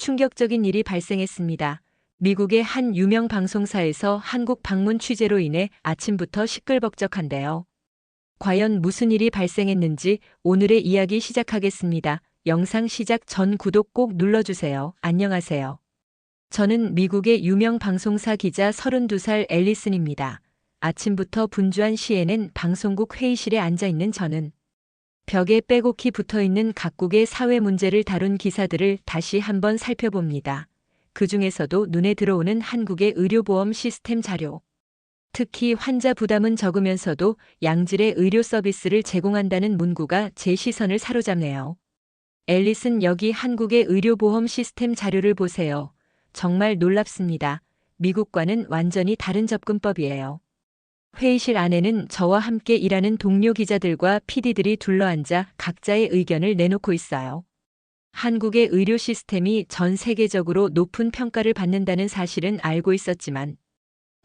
충격적인 일이 발생했습니다. 미국의 한 유명 방송사에서 한국 방문 취재로 인해 아침부터 시끌벅적한데요. 과연 무슨 일이 발생했는지 오늘의 이야기 시작하겠습니다. 영상 시작 전 구독 꼭 눌러주세요. 안녕하세요. 저는 미국의 유명 방송사 기자 32살 앨리슨입니다. 아침부터 분주한 시에는 방송국 회의실에 앉아 있는 저는 벽에 빼곡히 붙어 있는 각국의 사회 문제를 다룬 기사들을 다시 한번 살펴봅니다. 그 중에서도 눈에 들어오는 한국의 의료보험 시스템 자료. 특히 환자 부담은 적으면서도 양질의 의료 서비스를 제공한다는 문구가 제 시선을 사로잡네요. 앨리슨 여기 한국의 의료보험 시스템 자료를 보세요. 정말 놀랍습니다. 미국과는 완전히 다른 접근법이에요. 회의실 안에는 저와 함께 일하는 동료 기자들과 PD들이 둘러앉아 각자의 의견을 내놓고 있어요. 한국의 의료 시스템이 전 세계적으로 높은 평가를 받는다는 사실은 알고 있었지만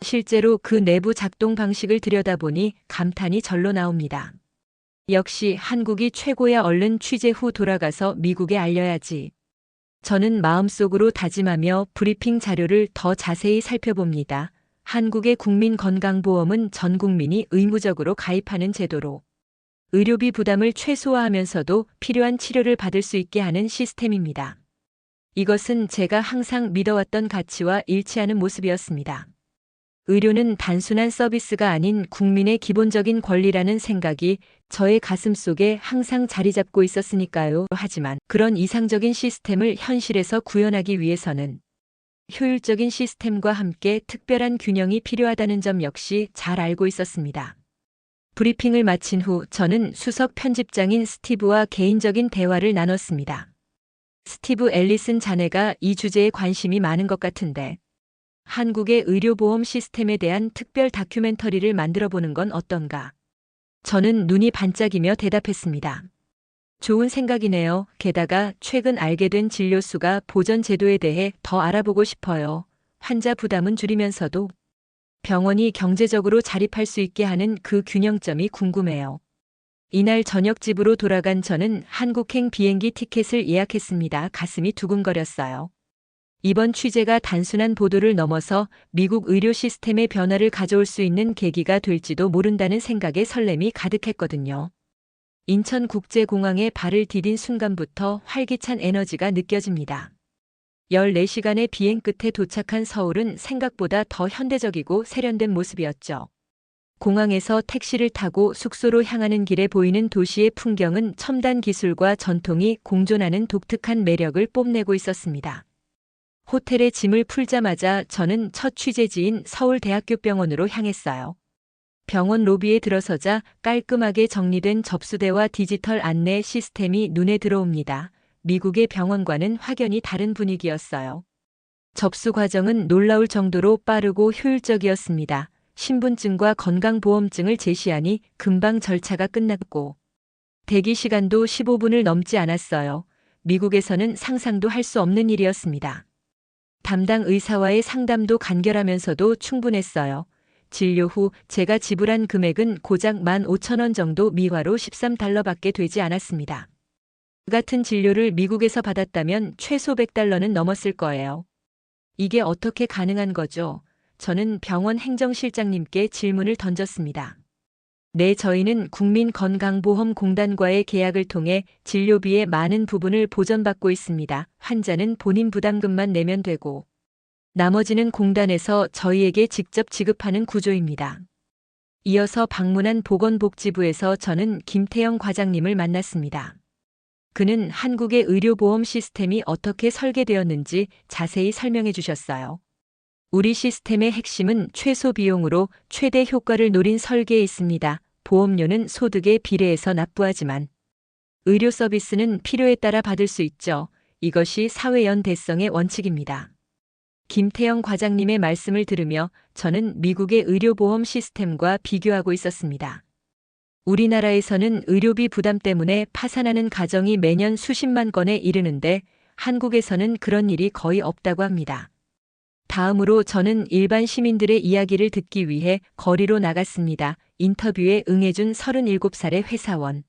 실제로 그 내부 작동 방식을 들여다보니 감탄이 절로 나옵니다. 역시 한국이 최고야 얼른 취재 후 돌아가서 미국에 알려야지. 저는 마음속으로 다짐하며 브리핑 자료를 더 자세히 살펴봅니다. 한국의 국민건강보험은 전 국민이 의무적으로 가입하는 제도로 의료비 부담을 최소화하면서도 필요한 치료를 받을 수 있게 하는 시스템입니다. 이것은 제가 항상 믿어왔던 가치와 일치하는 모습이었습니다. 의료는 단순한 서비스가 아닌 국민의 기본적인 권리라는 생각이 저의 가슴 속에 항상 자리 잡고 있었으니까요. 하지만 그런 이상적인 시스템을 현실에서 구현하기 위해서는 효율적인 시스템과 함께 특별한 균형이 필요하다는 점 역시 잘 알고 있었습니다. 브리핑을 마친 후 저는 수석 편집장인 스티브와 개인적인 대화를 나눴습니다. 스티브 앨리슨 자네가 이 주제에 관심이 많은 것 같은데 한국의 의료보험 시스템에 대한 특별 다큐멘터리를 만들어 보는 건 어떤가? 저는 눈이 반짝이며 대답했습니다. 좋은 생각이네요. 게다가 최근 알게 된 진료수가 보전 제도에 대해 더 알아보고 싶어요. 환자 부담은 줄이면서도 병원이 경제적으로 자립할 수 있게 하는 그 균형점이 궁금해요. 이날 저녁 집으로 돌아간 저는 한국행 비행기 티켓을 예약했습니다. 가슴이 두근거렸어요. 이번 취재가 단순한 보도를 넘어서 미국 의료 시스템의 변화를 가져올 수 있는 계기가 될지도 모른다는 생각에 설렘이 가득했거든요. 인천국제공항에 발을 디딘 순간부터 활기찬 에너지가 느껴집니다. 14시간의 비행 끝에 도착한 서울은 생각보다 더 현대적이고 세련된 모습이었죠. 공항에서 택시를 타고 숙소로 향하는 길에 보이는 도시의 풍경은 첨단 기술과 전통이 공존하는 독특한 매력을 뽐내고 있었습니다. 호텔에 짐을 풀자마자 저는 첫 취재지인 서울대학교 병원으로 향했어요. 병원 로비에 들어서자 깔끔하게 정리된 접수대와 디지털 안내 시스템이 눈에 들어옵니다. 미국의 병원과는 확연히 다른 분위기였어요. 접수 과정은 놀라울 정도로 빠르고 효율적이었습니다. 신분증과 건강보험증을 제시하니 금방 절차가 끝났고 대기 시간도 15분을 넘지 않았어요. 미국에서는 상상도 할 수 없는 일이었습니다. 담당 의사와의 상담도 간결하면서도 충분했어요. 진료 후 제가 지불한 금액은 고작 15,000원 정도 미화로 13달러밖에 되지 않았습니다. 그 같은 진료를 미국에서 받았다면 최소 100달러는 넘었을 거예요. 이게 어떻게 가능한 거죠? 저는 병원 행정실장님께 질문을 던졌습니다. 네, 저희는 국민건강보험공단과의 계약을 통해 진료비의 많은 부분을 보전받고 있습니다. 환자는 본인 부담금만 내면 되고 나머지는 공단에서 저희에게 직접 지급하는 구조입니다. 이어서 방문한 보건복지부에서 저는 김태영 과장님을 만났습니다. 그는 한국의 의료보험 시스템이 어떻게 설계되었는지 자세히 설명해 주셨어요. 우리 시스템의 핵심은 최소 비용으로 최대 효과를 노린 설계에 있습니다. 보험료는 소득에 비례해서 납부하지만 의료 서비스는 필요에 따라 받을 수 있죠. 이것이 사회연대성의 원칙입니다. 김태영 과장님의 말씀을 들으며 저는 미국의 의료보험 시스템과 비교하고 있었습니다. 우리나라에서는 의료비 부담 때문에 파산하는 가정이 매년 수십만 건에 이르는데 한국에서는 그런 일이 거의 없다고 합니다. 다음으로 저는 일반 시민들의 이야기를 듣기 위해 거리로 나갔습니다. 인터뷰에 응해준 37살의 회사원.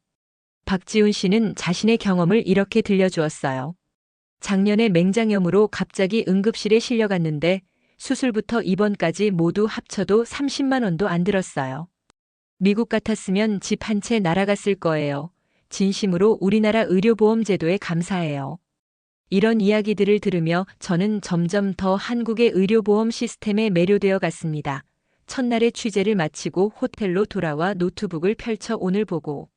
박지훈 씨는 자신의 경험을 이렇게 들려주었어요. 작년에 맹장염으로 갑자기 응급실에 실려갔는데 수술부터 입원까지 모두 합쳐도 30만 원도 안 들었어요. 미국 같았으면 집 한 채 날아갔을 거예요. 진심으로 우리나라 의료보험 제도에 감사해요. 이런 이야기들을 들으며 저는 점점 더 한국의 의료보험 시스템에 매료되어 갔습니다. 첫날의 취재를 마치고 호텔로 돌아와 노트북을 펼쳐 오늘 보고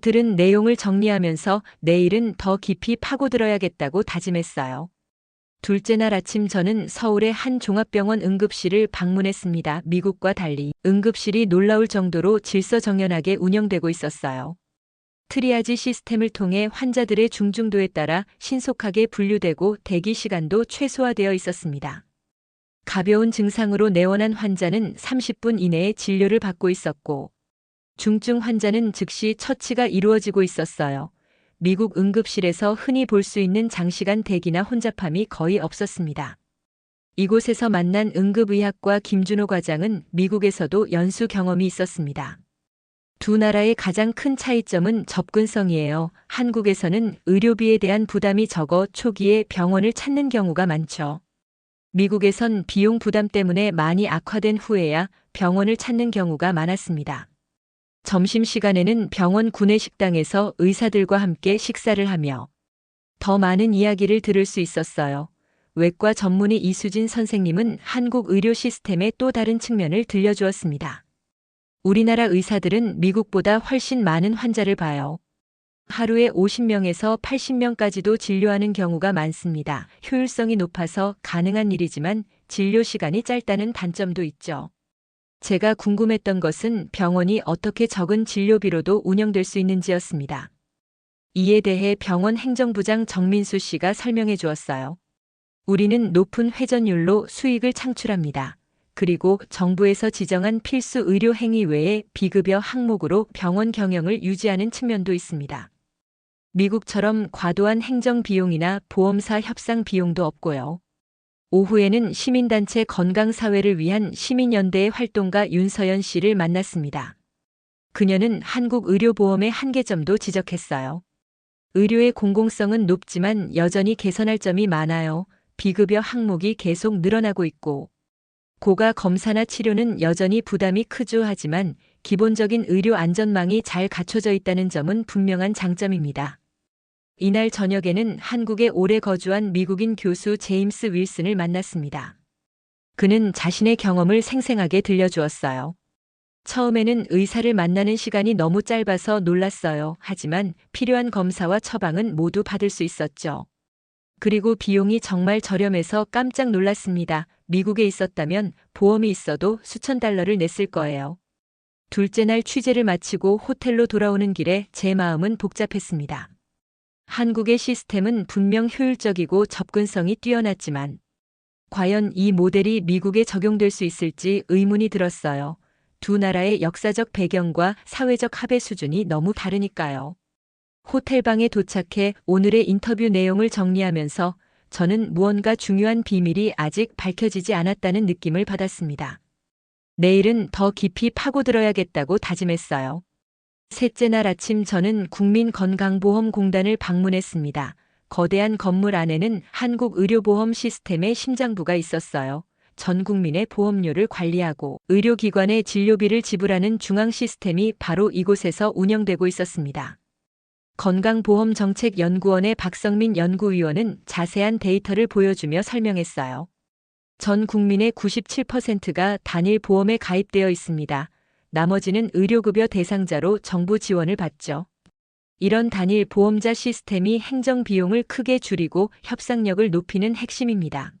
들은 내용을 정리하면서 내일은 더 깊이 파고들어야겠다고 다짐했어요. 둘째 날 아침 저는 서울의 한 종합병원 응급실을 방문했습니다. 미국과 달리 응급실이 놀라울 정도로 질서정연하게 운영되고 있었어요. 트리아지 시스템을 통해 환자들의 중증도에 따라 신속하게 분류되고 대기 시간도 최소화되어 있었습니다. 가벼운 증상으로 내원한 환자는 30분 이내에 진료를 받고 있었고, 중증 환자는 즉시 처치가 이루어지고 있었어요. 미국 응급실에서 흔히 볼 수 있는 장시간 대기나 혼잡함이 거의 없었습니다. 이곳에서 만난 응급의학과 김준호 과장은 미국에서도 연수 경험이 있었습니다. 두 나라의 가장 큰 차이점은 접근성이에요. 한국에서는 의료비에 대한 부담이 적어 초기에 병원을 찾는 경우가 많죠. 미국에선 비용 부담 때문에 많이 악화된 후에야 병원을 찾는 경우가 많았습니다. 점심시간에는 병원 구내 식당에서 의사들과 함께 식사를 하며 더 많은 이야기를 들을 수 있었어요. 외과 전문의 이수진 선생님은 한국 의료 시스템의 또 다른 측면을 들려주었습니다. 우리나라 의사들은 미국보다 훨씬 많은 환자를 봐요. 하루에 50명에서 80명까지도 진료하는 경우가 많습니다. 효율성이 높아서 가능한 일이지만 진료 시간이 짧다는 단점도 있죠. 제가 궁금했던 것은 병원이 어떻게 적은 진료비로도 운영될 수 있는지였습니다. 이에 대해 병원 행정부장 정민수 씨가 설명해 주었어요. 우리는 높은 회전율로 수익을 창출합니다. 그리고 정부에서 지정한 필수 의료 행위 외에 비급여 항목으로 병원 경영을 유지하는 측면도 있습니다. 미국처럼 과도한 행정 비용이나 보험사 협상 비용도 없고요. 오후에는 시민단체 건강사회를 위한 시민연대의 활동가 윤서연 씨를 만났습니다. 그녀는 한국 의료보험의 한계점도 지적했어요. 의료의 공공성은 높지만 여전히 개선할 점이 많아요. 비급여 항목이 계속 늘어나고 있고, 고가 검사나 치료는 여전히 부담이 크죠 하지만 기본적인 의료 안전망이 잘 갖춰져 있다는 점은 분명한 장점입니다. 이날 저녁에는 한국에 오래 거주한 미국인 교수 제임스 윌슨을 만났습니다. 그는 자신의 경험을 생생하게 들려주었어요. 처음에는 의사를 만나는 시간이 너무 짧아서 놀랐어요. 하지만 필요한 검사와 처방은 모두 받을 수 있었죠. 그리고 비용이 정말 저렴해서 깜짝 놀랐습니다. 미국에 있었다면 보험이 있어도 수천 달러를 냈을 거예요. 둘째 날 취재를 마치고 호텔로 돌아오는 길에 제 마음은 복잡했습니다. 한국의 시스템은 분명 효율적이고 접근성이 뛰어났지만 과연 이 모델이 미국에 적용될 수 있을지 의문이 들었어요. 두 나라의 역사적 배경과 사회적 합의 수준이 너무 다르니까요. 호텔방에 도착해 오늘의 인터뷰 내용을 정리하면서 저는 무언가 중요한 비밀이 아직 밝혀지지 않았다는 느낌을 받았습니다. 내일은 더 깊이 파고들어야겠다고 다짐했어요. 셋째 날 아침 저는 국민건강보험공단을 방문했습니다. 거대한 건물 안에는 한국의료보험 시스템의 심장부가 있었어요. 전 국민의 보험료를 관리하고 의료기관의 진료비를 지불하는 중앙 시스템이 바로 이곳에서 운영되고 있었습니다. 건강보험정책연구원의 박성민 연구위원은 자세한 데이터를 보여주며 설명했어요. 전 국민의 97%가 단일 보험에 가입되어 있습니다. 나머지는 의료급여 대상자로 정부 지원을 받죠. 이런 단일 보험자 시스템이 행정 비용을 크게 줄이고 협상력을 높이는 핵심입니다.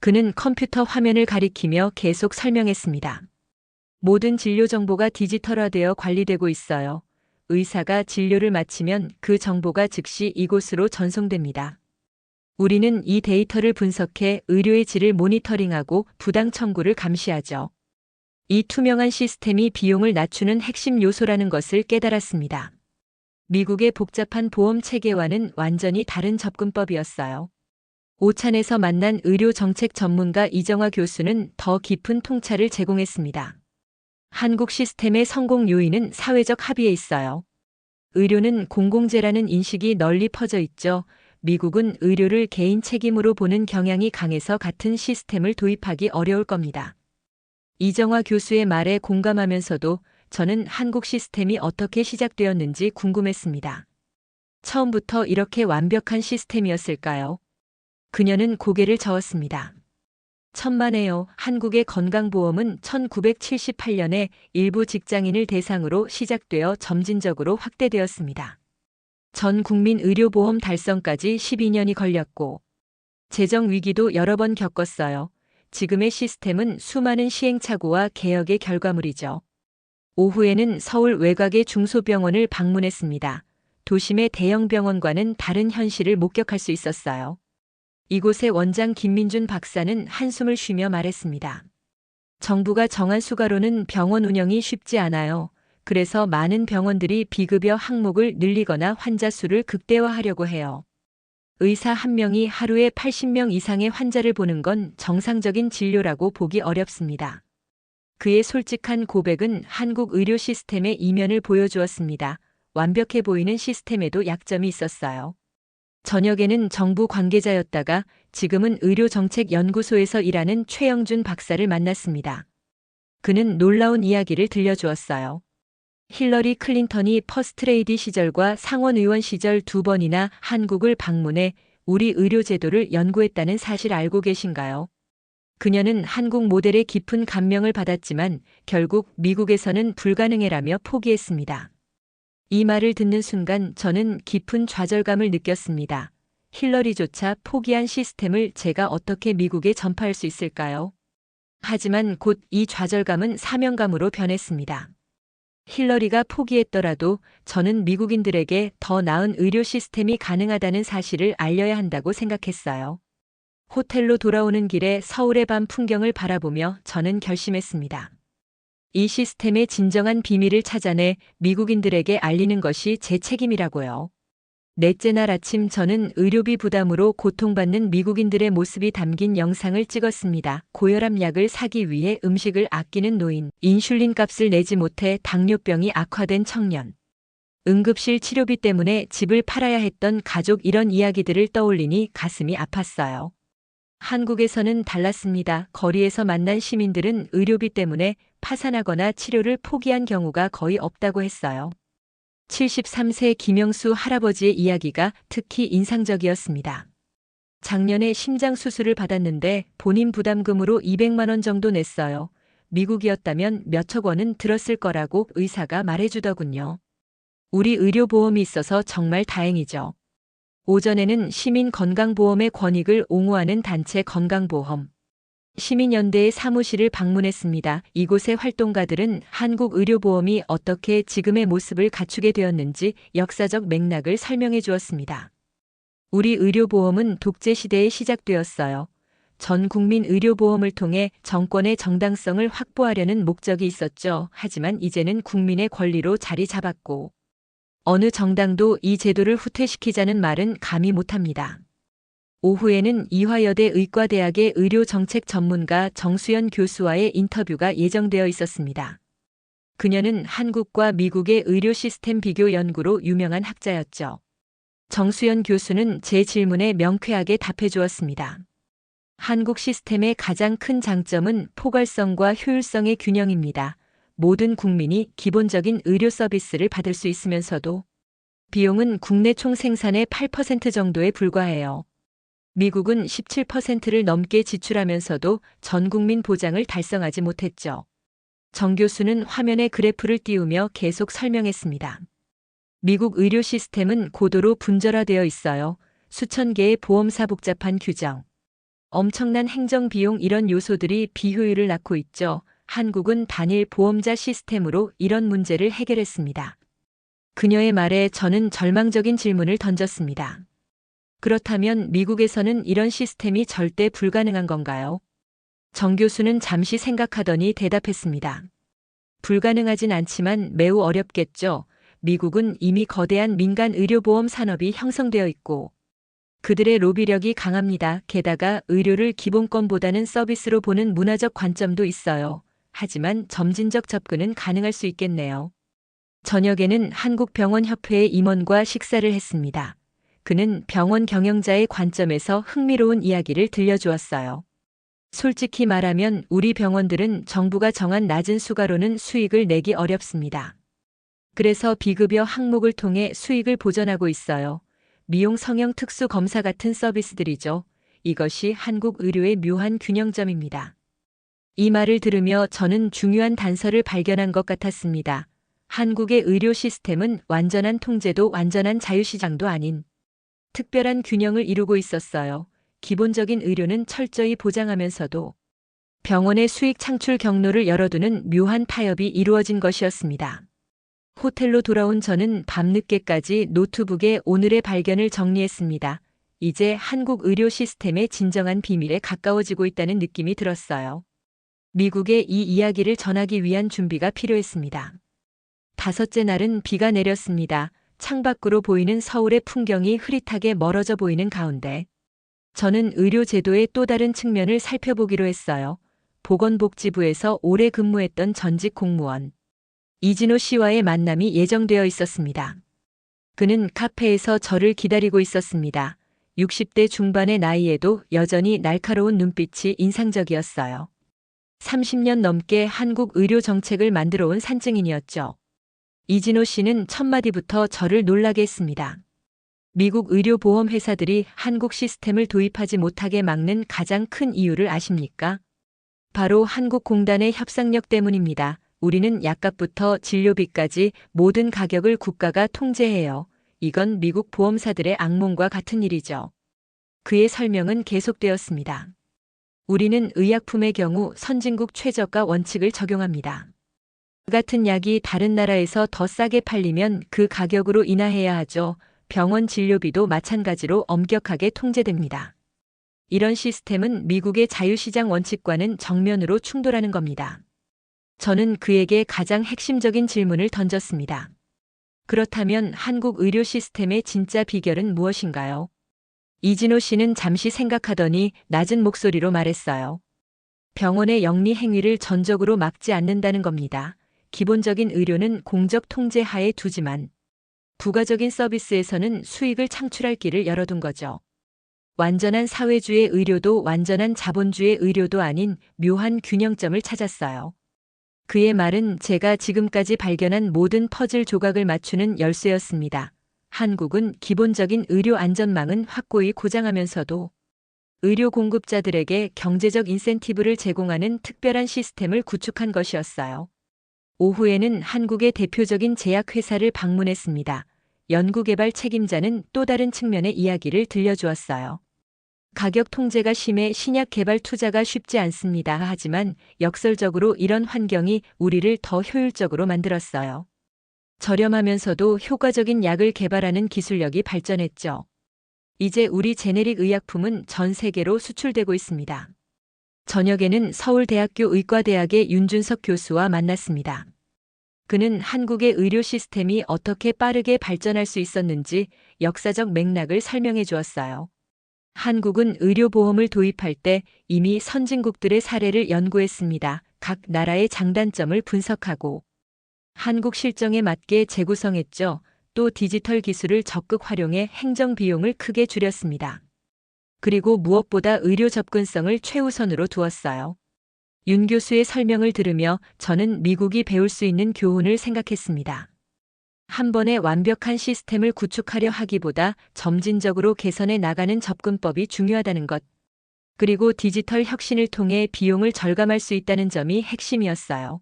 그는 컴퓨터 화면을 가리키며 계속 설명했습니다. 모든 진료 정보가 디지털화되어 관리되고 있어요. 의사가 진료를 마치면 그 정보가 즉시 이곳으로 전송됩니다. 우리는 이 데이터를 분석해 의료의 질을 모니터링하고 부당 청구를 감시하죠. 이 투명한 시스템이 비용을 낮추는 핵심 요소라는 것을 깨달았습니다. 미국의 복잡한 보험 체계와는 완전히 다른 접근법이었어요. 오찬에서 만난 의료 정책 전문가 이정화 교수는 더 깊은 통찰을 제공했습니다. 한국 시스템의 성공 요인은 사회적 합의에 있어요. 의료는 공공재라는 인식이 널리 퍼져 있죠. 미국은 의료를 개인 책임으로 보는 경향이 강해서 같은 시스템을 도입하기 어려울 겁니다. 이정화 교수의 말에 공감하면서도 저는 한국 시스템이 어떻게 시작되었는지 궁금했습니다. 처음부터 이렇게 완벽한 시스템이었을까요? 그녀는 고개를 저었습니다. 천만에요. 한국의 건강보험은 1978년에 일부 직장인을 대상으로 시작되어 점진적으로 확대되었습니다. 전 국민 의료보험 달성까지 12년이 걸렸고, 재정 위기도 여러 번 겪었어요. 지금의 시스템은 수많은 시행착오와 개혁의 결과물이죠. 오후에는 서울 외곽의 중소병원을 방문했습니다. 도심의 대형 병원과는 다른 현실을 목격할 수 있었어요. 이곳의 원장 김민준 박사는 한숨을 쉬며 말했습니다. 정부가 정한 수가로는 병원 운영이 쉽지 않아요. 그래서 많은 병원들이 비급여 항목을 늘리거나 환자 수를 극대화하려고 해요. 의사 한 명이 하루에 80명 이상의 환자를 보는 건 정상적인 진료라고 보기 어렵습니다. 그의 솔직한 고백은 한국 의료 시스템의 이면을 보여주었습니다. 완벽해 보이는 시스템에도 약점이 있었어요. 저녁에는 정부 관계자였다가 지금은 의료정책연구소에서 일하는 최영준 박사를 만났습니다. 그는 놀라운 이야기를 들려주었어요. 힐러리 클린턴이 퍼스트레이디 시절과 상원의원 시절 두 번이나 한국을 방문해 우리 의료제도를 연구했다는 사실 알고 계신가요? 그녀는 한국 모델의 깊은 감명을 받았지만 결국 미국에서는 불가능해라며 포기했습니다. 이 말을 듣는 순간 저는 깊은 좌절감을 느꼈습니다. 힐러리조차 포기한 시스템을 제가 어떻게 미국에 전파할 수 있을까요? 하지만 곧 이 좌절감은 사명감으로 변했습니다. 힐러리가 포기했더라도 저는 미국인들에게 더 나은 의료 시스템이 가능하다는 사실을 알려야 한다고 생각했어요. 호텔로 돌아오는 길에 서울의 밤 풍경을 바라보며 저는 결심했습니다. 이 시스템의 진정한 비밀을 찾아내 미국인들에게 알리는 것이 제 책임이라고요. 넷째 날 아침 저는 의료비 부담으로 고통받는 미국인들의 모습이 담긴 영상을 찍었습니다. 고혈압 약을 사기 위해 음식을 아끼는 노인, 인슐린 값을 내지 못해 당뇨병이 악화된 청년, 응급실 치료비 때문에 집을 팔아야 했던 가족 이런 이야기들을 떠올리니 가슴이 아팠어요. 한국에서는 달랐습니다. 거리에서 만난 시민들은 의료비 때문에 파산하거나 치료를 포기한 경우가 거의 없다고 했어요. 73세 김영수 할아버지의 이야기가 특히 인상적이었습니다. 작년에 심장 수술을 받았는데 본인 부담금으로 200만 원 정도 냈어요. 미국이었다면 몇억 원은 들었을 거라고 의사가 말해주더군요. 우리 의료보험이 있어서 정말 다행이죠. 오전에는 시민 건강보험의 권익을 옹호하는 단체 건강보험. 시민연대의 사무실을 방문했습니다. 이곳의 활동가들은 한국 의료보험이 어떻게 지금의 모습을 갖추게 되었는지 역사적 맥락을 설명해 주었습니다. 우리 의료보험은 독재 시대에 시작되었어요. 전 국민 의료보험을 통해 정권의 정당성을 확보하려는 목적이 있었죠. 하지만 이제는 국민의 권리로 자리 잡았고, 어느 정당도 이 제도를 후퇴시키자는 말은 감히 못합니다. 오후에는 이화여대 의과대학의 의료정책 전문가 정수연 교수와의 인터뷰가 예정되어 있었습니다. 그녀는 한국과 미국의 의료 시스템 비교 연구로 유명한 학자였죠. 정수연 교수는 제 질문에 명쾌하게 답해 주었습니다. 한국 시스템의 가장 큰 장점은 포괄성과 효율성의 균형입니다. 모든 국민이 기본적인 의료 서비스를 받을 수 있으면서도 비용은 국내 총 생산의 8% 정도에 불과해요. 미국은 17%를 넘게 지출하면서도 전 국민 보장을 달성하지 못했죠. 정 교수는 화면에 그래프를 띄우며 계속 설명했습니다. 미국 의료 시스템은 고도로 분절화되어 있어요. 수천 개의 보험사 복잡한 규정, 엄청난 행정 비용 이런 요소들이 비효율을 낳고 있죠. 한국은 단일 보험자 시스템으로 이런 문제를 해결했습니다. 그녀의 말에 저는 절망적인 질문을 던졌습니다. 그렇다면 미국에서는 이런 시스템이 절대 불가능한 건가요? 정 교수는 잠시 생각하더니 대답했습니다. 불가능하진 않지만 매우 어렵겠죠. 미국은 이미 거대한 민간 의료보험 산업이 형성되어 있고 그들의 로비력이 강합니다. 게다가 의료를 기본권보다는 서비스로 보는 문화적 관점도 있어요. 하지만 점진적 접근은 가능할 수 있겠네요. 저녁에는 한국병원협회의 임원과 식사를 했습니다. 그는 병원 경영자의 관점에서 흥미로운 이야기를 들려주었어요. 솔직히 말하면 우리 병원들은 정부가 정한 낮은 수가로는 수익을 내기 어렵습니다. 그래서 비급여 항목을 통해 수익을 보전하고 있어요. 미용 성형 특수 검사 같은 서비스들이죠. 이것이 한국 의료의 묘한 균형점입니다. 이 말을 들으며 저는 중요한 단서를 발견한 것 같았습니다. 한국의 의료 시스템은 완전한 통제도 완전한 자유시장도 아닌 특별한 균형을 이루고 있었어요. 기본적인 의료는 철저히 보장하면서도 병원의 수익 창출 경로를 열어두는 묘한 타협이 이루어진 것이었습니다. 호텔로 돌아온 저는 밤늦게까지 노트북에 오늘의 발견을 정리했습니다. 이제 한국 의료 시스템의 진정한 비밀에 가까워지고 있다는 느낌이 들었어요. 미국에 이 이야기를 전하기 위한 준비가 필요했습니다. 다섯째 날은 비가 내렸습니다. 창밖으로 보이는 서울의 풍경이 흐릿하게 멀어져 보이는 가운데 저는 의료 제도의 또 다른 측면을 살펴보기로 했어요. 보건복지부에서 오래 근무했던 전직 공무원 이진호 씨와의 만남이 예정되어 있었습니다. 그는 카페에서 저를 기다리고 있었습니다. 60대 중반의 나이에도 여전히 날카로운 눈빛이 인상적이었어요. 30년 넘게 한국 의료 정책을 만들어 온 산증인이었죠. 이진호 씨는 첫마디부터 저를 놀라게 했습니다. 미국 의료보험 회사들이 한국 시스템을 도입하지 못하게 막는 가장 큰 이유를 아십니까? 바로 한국공단의 협상력 때문입니다. 우리는 약값부터 진료비까지 모든 가격을 국가가 통제해요. 이건 미국 보험사들의 악몽과 같은 일이죠. 그의 설명은 계속되었습니다. 우리는 의약품의 경우 선진국 최저가 원칙을 적용합니다. 같은 약이 다른 나라에서 더 싸게 팔리면 그 가격으로 인하해야 하죠. 병원 진료비도 마찬가지로 엄격하게 통제됩니다. 이런 시스템은 미국의 자유시장 원칙과는 정면으로 충돌하는 겁니다. 저는 그에게 가장 핵심적인 질문을 던졌습니다. 그렇다면 한국 의료 시스템의 진짜 비결은 무엇인가요? 이진호 씨는 잠시 생각하더니 낮은 목소리로 말했어요. 병원의 영리 행위를 전적으로 막지 않는다는 겁니다. 기본적인 의료는 공적 통제 하에 두지만 부가적인 서비스에서는 수익을 창출할 길을 열어둔 거죠. 완전한 사회주의 의료도 완전한 자본주의 의료도 아닌 묘한 균형점을 찾았어요. 그의 말은 제가 지금까지 발견한 모든 퍼즐 조각을 맞추는 열쇠였습니다. 한국은 기본적인 의료 안전망은 확고히 고장하면서도 의료 공급자들에게 경제적 인센티브를 제공하는 특별한 시스템을 구축한 것이었어요. 오후에는 한국의 대표적인 제약회사를 방문했습니다. 연구개발 책임자는 또 다른 측면의 이야기를 들려주었어요. 가격 통제가 심해 신약 개발 투자가 쉽지 않습니다. 하지만 역설적으로 이런 환경이 우리를 더 효율적으로 만들었어요. 저렴하면서도 효과적인 약을 개발하는 기술력이 발전했죠. 이제 우리 제네릭 의약품은 전 세계로 수출되고 있습니다. 저녁에는 서울대학교 의과대학의 윤준석 교수와 만났습니다. 그는 한국의 의료 시스템이 어떻게 빠르게 발전할 수 있었는지 역사적 맥락을 설명해 주었어요. 한국은 의료보험을 도입할 때 이미 선진국들의 사례를 연구했습니다. 각 나라의 장단점을 분석하고 한국 실정에 맞게 재구성했죠. 또 디지털 기술을 적극 활용해 행정 비용을 크게 줄였습니다. 그리고 무엇보다 의료 접근성을 최우선으로 두었어요. 윤 교수의 설명을 들으며 저는 미국이 배울 수 있는 교훈을 생각했습니다. 한 번에 완벽한 시스템을 구축하려 하기보다 점진적으로 개선해 나가는 접근법이 중요하다는 것. 그리고 디지털 혁신을 통해 비용을 절감할 수 있다는 점이 핵심이었어요.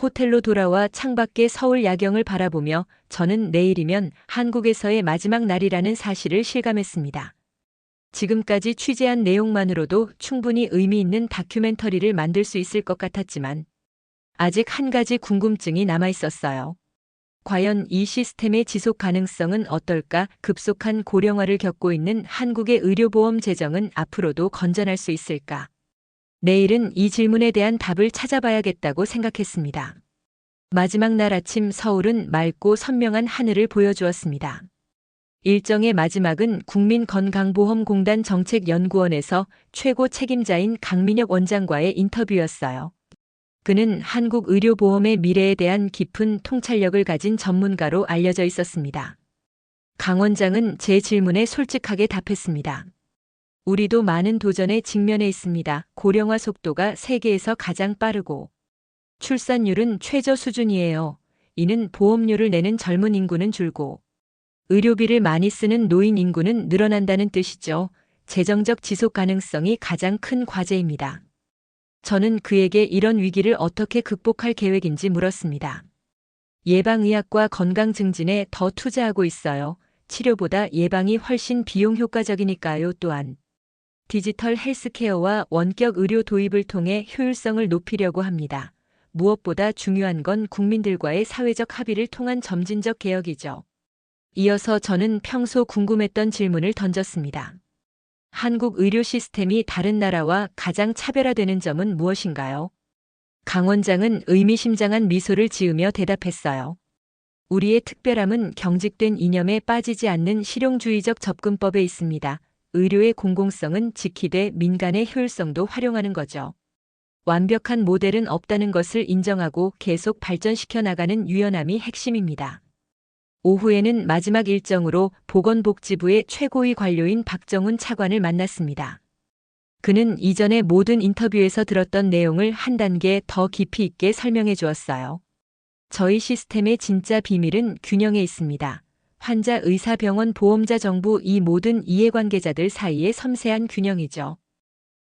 호텔로 돌아와 창밖의 서울 야경을 바라보며 저는 내일이면 한국에서의 마지막 날이라는 사실을 실감했습니다. 지금까지 취재한 내용만으로도 충분히 의미 있는 다큐멘터리를 만들 수 있을 것 같았지만 아직 한 가지 궁금증이 남아 있었어요. 과연 이 시스템의 지속 가능성은 어떨까? 급속한 고령화를 겪고 있는 한국의 의료보험 재정은 앞으로도 건전할 수 있을까? 내일은 이 질문에 대한 답을 찾아봐야겠다고 생각했습니다. 마지막 날 아침 서울은 맑고 선명한 하늘을 보여주었습니다. 일정의 마지막은 국민건강보험공단 정책연구원에서 최고 책임자인 강민혁 원장과의 인터뷰였어요. 그는 한국 의료보험의 미래에 대한 깊은 통찰력을 가진 전문가로 알려져 있었습니다. 강 원장은 제 질문에 솔직하게 답했습니다. 우리도 많은 도전에 직면해 있습니다. 고령화 속도가 세계에서 가장 빠르고 출산율은 최저 수준이에요. 이는 보험료를 내는 젊은 인구는 줄고 의료비를 많이 쓰는 노인 인구는 늘어난다는 뜻이죠. 재정적 지속 가능성이 가장 큰 과제입니다. 저는 그에게 이런 위기를 어떻게 극복할 계획인지 물었습니다. 예방의학과 건강 증진에 더 투자하고 있어요. 치료보다 예방이 훨씬 비용 효과적이니까요. 또한 디지털 헬스케어와 원격 의료 도입을 통해 효율성을 높이려고 합니다. 무엇보다 중요한 건 국민들과의 사회적 합의를 통한 점진적 개혁이죠. 이어서 저는 평소 궁금했던 질문을 던졌습니다. 한국 의료 시스템이 다른 나라와 가장 차별화되는 점은 무엇인가요? 강 원장은 의미심장한 미소를 지으며 대답했어요. 우리의 특별함은 경직된 이념에 빠지지 않는 실용주의적 접근법에 있습니다. 의료의 공공성은 지키되 민간의 효율성도 활용하는 거죠. 완벽한 모델은 없다는 것을 인정하고 계속 발전시켜 나가는 유연함이 핵심입니다. 오후에는 마지막 일정으로 보건복지부의 최고위 관료인 박정훈 차관을 만났습니다. 그는 이전의 모든 인터뷰에서 들었던 내용을 한 단계 더 깊이 있게 설명해 주었어요. 저희 시스템의 진짜 비밀은 균형에 있습니다. 환자, 의사, 병원, 보험자, 정부 이 모든 이해관계자들 사이의 섬세한 균형이죠.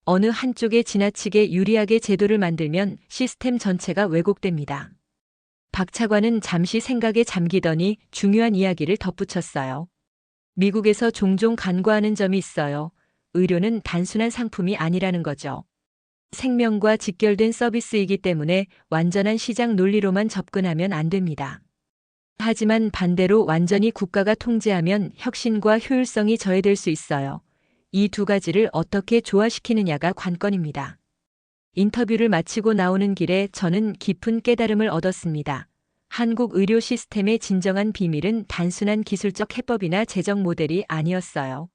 어느 한쪽에 지나치게 유리하게 제도를 만들면 시스템 전체가 왜곡됩니다. 박 차관은 잠시 생각에 잠기더니 중요한 이야기를 덧붙였어요. 미국에서 종종 간과하는 점이 있어요. 의료는 단순한 상품이 아니라는 거죠. 생명과 직결된 서비스이기 때문에 완전한 시장 논리로만 접근하면 안 됩니다. 하지만 반대로 완전히 국가가 통제하면 혁신과 효율성이 저해될 수 있어요. 이 두 가지를 어떻게 조화시키느냐가 관건입니다. 인터뷰를 마치고 나오는 길에 저는 깊은 깨달음을 얻었습니다. 한국 의료 시스템의 진정한 비밀은 단순한 기술적 해법이나 재정 모델이 아니었어요.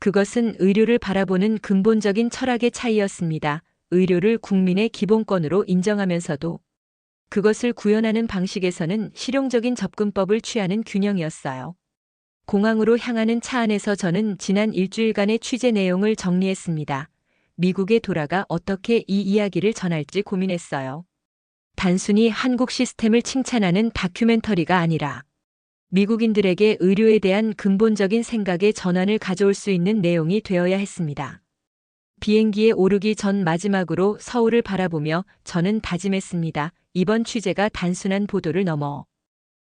그것은 의료를 바라보는 근본적인 철학의 차이였습니다. 의료를 국민의 기본권으로 인정하면서도 그것을 구현하는 방식에서는 실용적인 접근법을 취하는 균형이었어요. 공항으로 향하는 차 안에서 저는 지난 일주일간의 취재 내용을 정리했습니다. 미국에 돌아가 어떻게 이 이야기를 전할지 고민했어요. 단순히 한국 시스템을 칭찬하는 다큐멘터리가 아니라 미국인들에게 의료에 대한 근본적인 생각의 전환을 가져올 수 있는 내용이 되어야 했습니다. 비행기에 오르기 전 마지막으로 서울을 바라보며 저는 다짐했습니다. 이번 취재가 단순한 보도를 넘어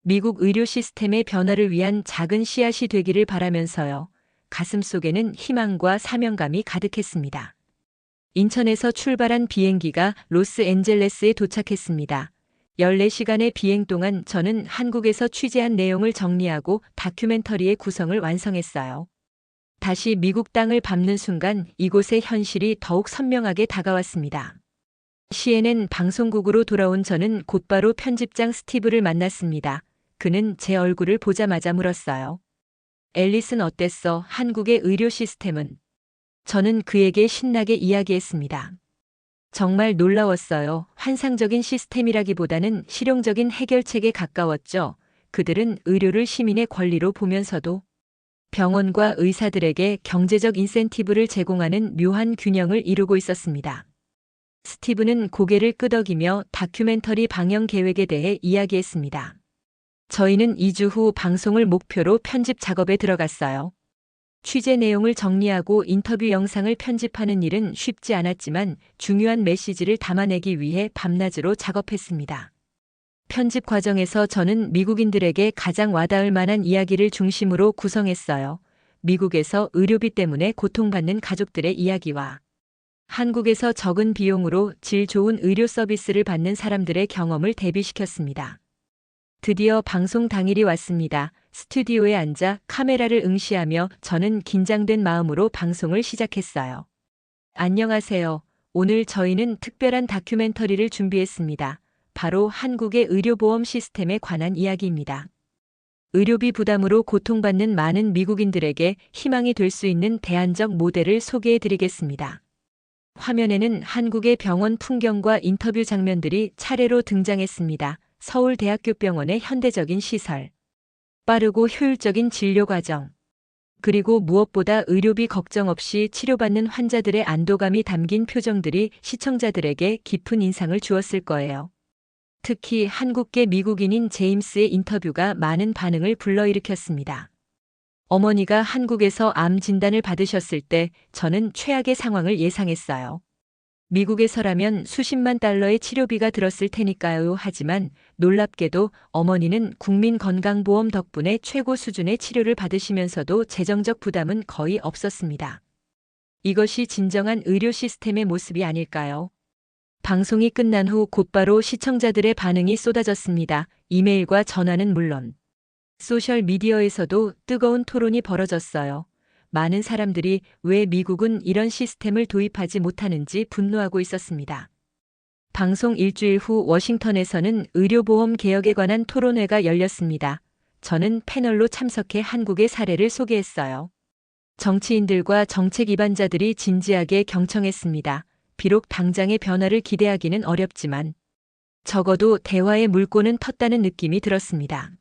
미국 의료 시스템의 변화를 위한 작은 씨앗이 되기를 바라면서요. 가슴 속에는 희망과 사명감이 가득했습니다. 인천에서 출발한 비행기가 로스앤젤레스에 도착했습니다. 14시간의 비행 동안 저는 한국에서 취재한 내용을 정리하고 다큐멘터리의 구성을 완성했어요. 다시 미국 땅을 밟는 순간 이곳의 현실이 더욱 선명하게 다가왔습니다. CNN 방송국으로 돌아온 저는 곧바로 편집장 스티브를 만났습니다. 그는 제 얼굴을 보자마자 물었어요. 앨리슨 어땠어? 한국의 의료 시스템은? 저는 그에게 신나게 이야기했습니다. 정말 놀라웠어요. 환상적인 시스템이라기보다는 실용적인 해결책에 가까웠죠. 그들은 의료를 시민의 권리로 보면서도 병원과 의사들에게 경제적 인센티브를 제공하는 묘한 균형을 이루고 있었습니다. 스티브는 고개를 끄덕이며 다큐멘터리 방영 계획에 대해 이야기했습니다. 저희는 2주 후 방송을 목표로 편집 작업에 들어갔어요. 취재 내용을 정리하고 인터뷰 영상을 편집하는 일은 쉽지 않았지만 중요한 메시지를 담아내기 위해 밤낮으로 작업했습니다. 편집 과정에서 저는 미국인들에게 가장 와닿을 만한 이야기를 중심으로 구성했어요. 미국에서 의료비 때문에 고통받는 가족들의 이야기와 한국에서 적은 비용으로 질 좋은 의료 서비스를 받는 사람들의 경험을 대비시켰습니다. 드디어 방송 당일이 왔습니다. 스튜디오에 앉아 카메라를 응시하며 저는 긴장된 마음으로 방송을 시작했어요. 안녕하세요. 오늘 저희는 특별한 다큐멘터리를 준비했습니다. 바로 한국의 의료보험 시스템에 관한 이야기입니다. 의료비 부담으로 고통받는 많은 미국인들에게 희망이 될 수 있는 대안적 모델을 소개해 드리겠습니다. 화면에는 한국의 병원 풍경과 인터뷰 장면들이 차례로 등장했습니다. 서울대학교 병원의 현대적인 시설. 빠르고 효율적인 진료 과정. 그리고 무엇보다 의료비 걱정 없이 치료받는 환자들의 안도감이 담긴 표정들이 시청자들에게 깊은 인상을 주었을 거예요. 특히 한국계 미국인인 제임스의 인터뷰가 많은 반응을 불러일으켰습니다. 어머니가 한국에서 암 진단을 받으셨을 때 저는 최악의 상황을 예상했어요. 미국에서라면 수십만 달러의 치료비가 들었을 테니까요. 하지만 놀랍게도 어머니는 국민건강보험 덕분에 최고 수준의 치료를 받으시면서도 재정적 부담은 거의 없었습니다. 이것이 진정한 의료 시스템의 모습이 아닐까요? 방송이 끝난 후 곧바로 시청자들의 반응이 쏟아졌습니다. 이메일과 전화는 물론 소셜 미디어에서도 뜨거운 토론이 벌어졌어요. 많은 사람들이 왜 미국은 이런 시스템을 도입하지 못하는지 분노하고 있었습니다. 방송 일주일 후 워싱턴에서는 의료보험 개혁에 관한 토론회가 열렸습니다. 저는 패널로 참석해 한국의 사례를 소개했어요. 정치인들과 정책 입안자들이 진지하게 경청했습니다. 비록 당장의 변화를 기대하기는 어렵지만 적어도 대화의 물꼬는 텄다는 느낌이 들었습니다.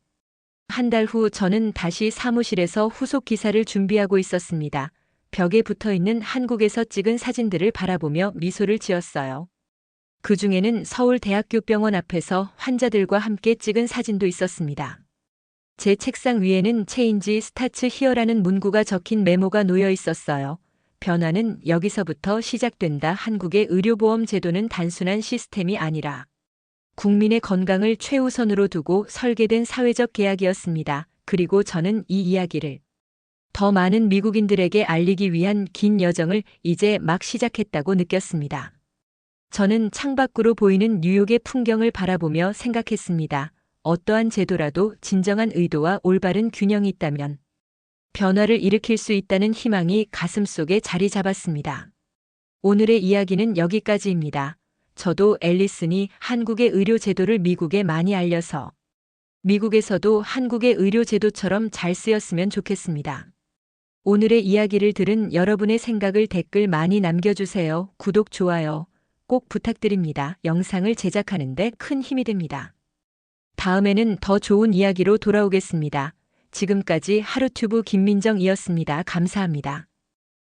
한 달 후 저는 다시 사무실에서 후속 기사를 준비하고 있었습니다. 벽에 붙어 있는 한국에서 찍은 사진들을 바라보며 미소를 지었어요. 그 중에는 서울대학교 병원 앞에서 환자들과 함께 찍은 사진도 있었습니다. 제 책상 위에는 체인지 스타츠 히어라는 문구가 적힌 메모가 놓여 있었어요. 변화는 여기서부터 시작된다. 한국의 의료보험 제도는 단순한 시스템이 아니라 국민의 건강을 최우선으로 두고 설계된 사회적 계약이었습니다. 그리고 저는 이 이야기를 더 많은 미국인들에게 알리기 위한 긴 여정을 이제 막 시작했다고 느꼈습니다. 저는 창밖으로 보이는 뉴욕의 풍경을 바라보며 생각했습니다. 어떠한 제도라도 진정한 의도와 올바른 균형이 있다면 변화를 일으킬 수 있다는 희망이 가슴 속에 자리 잡았습니다. 오늘의 이야기는 여기까지입니다. 저도 앨리슨이 한국의 의료 제도를 미국에 많이 알려서 미국에서도 한국의 의료 제도처럼 잘 쓰였으면 좋겠습니다. 오늘의 이야기를 들은 여러분의 생각을 댓글 많이 남겨주세요. 구독, 좋아요 꼭 부탁드립니다. 영상을 제작하는데 큰 힘이 됩니다. 다음에는 더 좋은 이야기로 돌아오겠습니다. 지금까지 하루튜브 김민정이었습니다. 감사합니다.